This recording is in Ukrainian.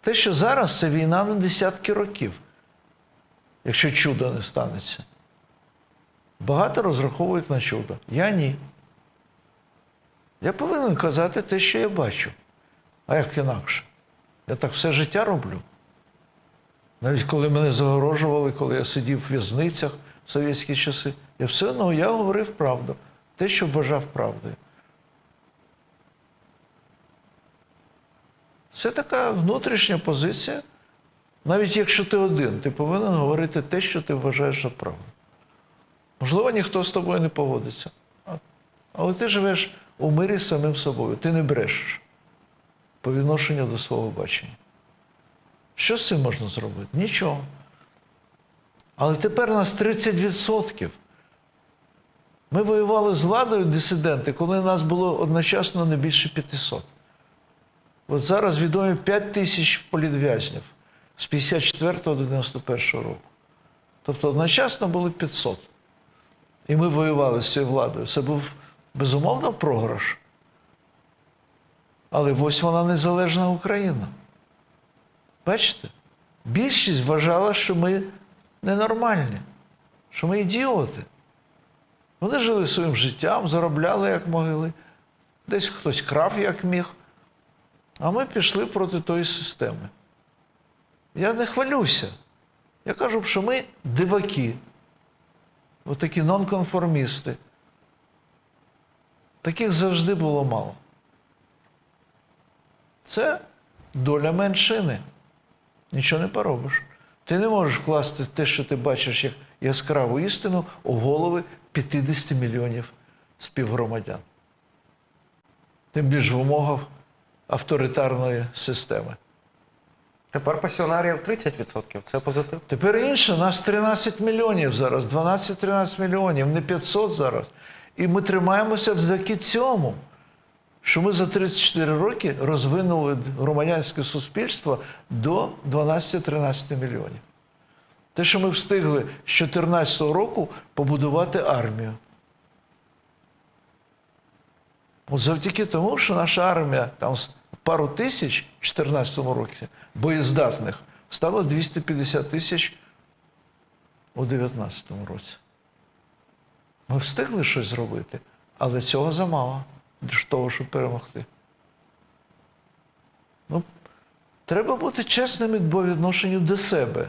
Те, що зараз це війна на десятки років, якщо чудо не станеться. Багато розраховують на чудо. Я ні. Я повинен казати те, що я бачу. А як інакше? Я так все життя роблю. Навіть коли мене загорожували, коли я сидів в в'язницях в совєтські часи, я все одно я говорив правду, те, що вважав правдою. Це така внутрішня позиція. Навіть якщо ти один, ти повинен говорити те, що ти вважаєш за правду. Можливо, ніхто з тобою не погодиться. Але ти живеш у мирі з самим собою. Ти не брешеш по відношенню до свого бачення. Що з цим можна зробити? Нічого. Але тепер нас 30%. Ми воювали з владою дисиденти, коли нас було одночасно не більше 500. От зараз відомі 5 тисяч політв'язнів з 54 до 91 року. Тобто одночасно було 500. І ми воювали з цією владою. Це був безумовно програш. Але ось вона незалежна Україна. Бачите? Більшість вважала, що ми ненормальні, що ми ідіоти. Вони жили своїм життям, заробляли як могли, десь хтось крав як міг. А ми пішли проти тої системи. Я не хвалюся. Я кажу, що ми диваки, отакі нонконформісти. Таких завжди було мало. Це доля меншини. Нічого не поробиш. Ти не можеш вкласти те, що ти бачиш як яскраву істину, у голови 50 мільйонів співгромадян. Тим більш в умовах авторитарної системи. Тепер пасіонарів 30%. Це позитив. Тепер інше, нас 13 мільйонів зараз, 12-13 мільйонів, не 500 зараз. І ми тримаємося завдяки цьому, що ми за 34 роки розвинули громадянське суспільство до 12-13 мільйонів. Те, що ми встигли з 2014 року побудувати армію. От завдяки тому, що наша армія там пару тисяч в 2014 році боєздатних стало 250 тисяч у 2019 році. Ми встигли щось зробити, але цього замало для того, щоб перемогти. Ну, треба бути чесними по відношенню до себе.